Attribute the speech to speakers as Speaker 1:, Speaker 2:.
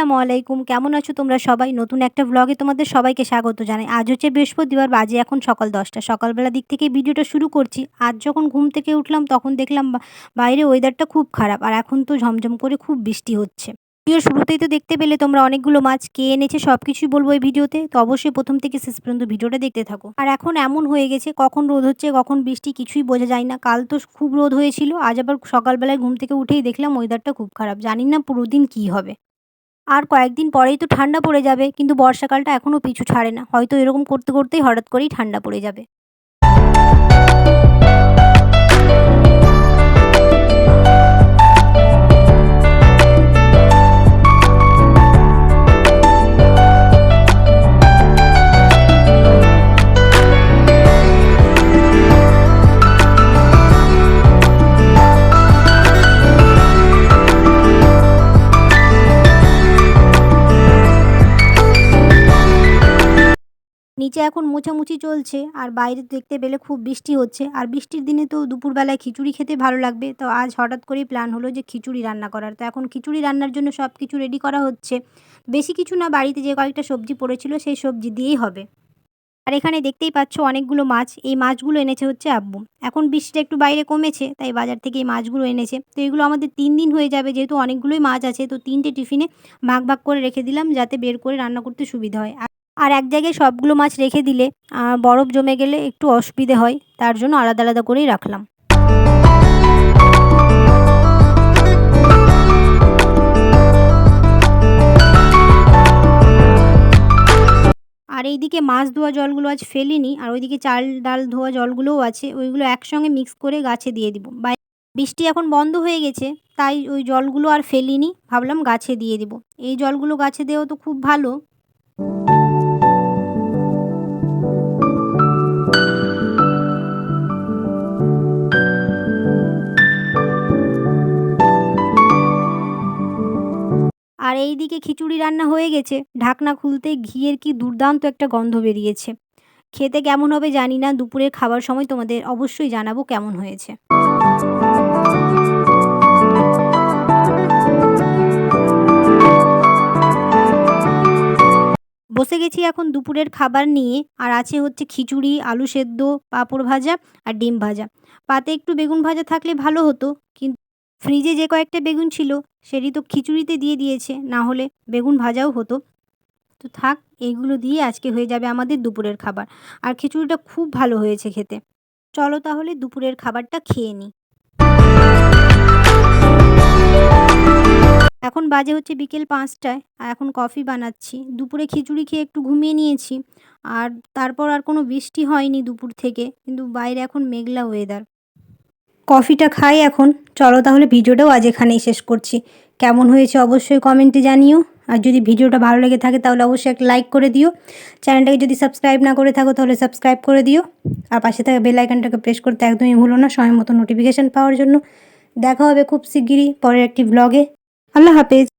Speaker 1: আসসালামু আলাইকুম। কেমন আছো তোমরা সবাই? নতুন একটা ব্লগে তোমাদের সবাইকে স্বাগত জানাই। আজ হচ্ছে বৃহস্পতিবার, বাজে এখন সকাল দশটা। সকালবেলা দিক থেকে ভিডিওটা শুরু করছি। আজ যখন ঘুম থেকে উঠলাম, তখন দেখলাম বাইরে ওয়েদারটা খুব খারাপ আর এখন তো ঝমঝম করে খুব বৃষ্টি হচ্ছে। ভিডিওর শুরুতেই তো দেখতে পেলে তোমরা অনেকগুলো মাছ কে এনেছে সব কিছুই বলব এই ভিডিওতে। তো অবশ্যই প্রথম থেকে শেষ পর্যন্ত ভিডিওটা দেখতে থাকো। আর এখন এমন হয়ে গেছে, কখন রোদ হচ্ছে, কখন বৃষ্টি কিছুই বোঝা যায় না। কাল তো খুব রোদ হয়েছিল, আজ আবার সকালবেলায় ঘুম থেকে উঠেই দেখলাম ওয়েদারটা খুব খারাপ। জানি না পুরো দিন কী হবে। আর কয়েকদিন পরেই তো ঠান্ডা পড়ে যাবে, কিন্তু বর্ষাকালটা এখনও পিছু ছাড়ে না। হয়তো এরকম করতে করতেই হঠাৎ করেই ঠান্ডা পড়ে যাবে। নিচে এখন মোছামুছি চলছে, আর বাইরে দেখতে পেলে খুব বৃষ্টি হচ্ছে। আর বৃষ্টির দিনে তো দুপুরবেলায় খিচুড়ি খেতে ভালো লাগবে, তো আজ হঠাৎ করেই প্ল্যান হলো যে খিচুড়ি রান্না করার। তো এখন খিচুড়ি রান্নার জন্য সব কিছু রেডি করা হচ্ছে। বেশি কিছু না, বাড়িতে যে কয়েকটা সবজি পড়েছিল সেই সবজি দিয়েই হবে। আর এখানে দেখতেই পাচ্ছ অনেকগুলো মাছ, এই মাছগুলো এনেছে হচ্ছে আব্বু। এখন বৃষ্টিটা একটু বাইরে কমেছে, তাই বাজার থেকে এই মাছগুলো এনেছে। তো এগুলো আমাদের তিন দিন হয়ে যাবে, যেহেতু অনেকগুলোই মাছ আছে, তো তিনটে টিফিনে ভাগ ভাগ করে রেখে দিলাম যাতে বের করে রান্না করতে সুবিধা হয়। আর এক জায়গায় সবগুলো মাছ রেখে দিলে বরফ জমে গেলে একটু অসুবিধে হয়, তার জন্য আলাদা আলাদা করেই রাখলাম। আর এইদিকে মাছ ধোয়া জলগুলো আজ ফেলিনি, আর ওইদিকে চাল ডাল ধোয়া জলগুলোও আছে, ওইগুলো একসঙ্গে মিক্স করে গাছে দিয়ে দিব। বৃষ্টি এখন বন্ধ হয়ে গেছে, তাই ওই জলগুলো আর ফেলিনি, ভাবলাম গাছে দিয়ে দিব। এই জলগুলো গাছে দেওয়া তো খুব ভালো। আর এই দিকে খিচুড়ি রান্না হয়ে গেছে। ঢাকনা খুলতে ঘিয়ের কি দুর্দান্ত একটা গন্ধ বেরিয়েছে। খেতে কেমন হবে জানি না, দুপুরের খাবার সময় তোমাদের অবশ্যই জানাব কেমন হয়েছে। বসে গেছি এখন দুপুরের খাবার নিয়ে, আর আছে হচ্ছে খিচুড়ি, আলু সেদ্ধ, পাঁপড় ভাজা আর ডিম ভাজা। পাতে একটু বেগুন ভাজা থাকলে ভালো হতো, কিন্তু ফ্রিজে যে কয়েকটা বেগুন ছিল, সেটি তো খিচুড়িতে দিয়ে দিয়েছে, না হলে বেগুন ভাজাও হতো। তো থাক এইগুলো দিয়ে আজকে হয়ে যাবে আমাদের দুপুরের খাবার। আর খিচুড়িটা খুব ভালো হয়েছে খেতে। চলো তাহলে দুপুরের খাবারটা খেয়ে নিই এখন বাজে হচ্ছে বিকেল পাঁচটায়, আর এখন কফি বানাচ্ছি। দুপুরে খিচুড়ি খেয়ে একটু ঘুমিয়ে নিয়েছি। আর তারপর আর কোনো বৃষ্টি হয়নি দুপুর থেকে, কিন্তু বাইরে এখন মেঘলা ওয়েদার কফিটা খাই এখন। চলো তাহলে ভিডিওটাও আজ এখানেই শেষ করছি। কেমন হয়েছে অবশ্যই কমেন্টে জানিও। আর যদি ভিডিওটা ভালো লেগে থাকে তাহলে অবশ্যই একটা লাইক করে দিও। চ্যানেলটাকে যদি সাবস্ক্রাইব না করে থাকো তাহলে সাবস্ক্রাইব করে দিও। আর পাশে থাকা বেল আইকনটাকে প্রেস করতে একদমই ভুলো না সময় মতো নোটিফিকেশান পাওয়ার জন্য। দেখা হবে খুব শিগগিরই পরের একটি ব্লগে আল্লাহ হাফেজ।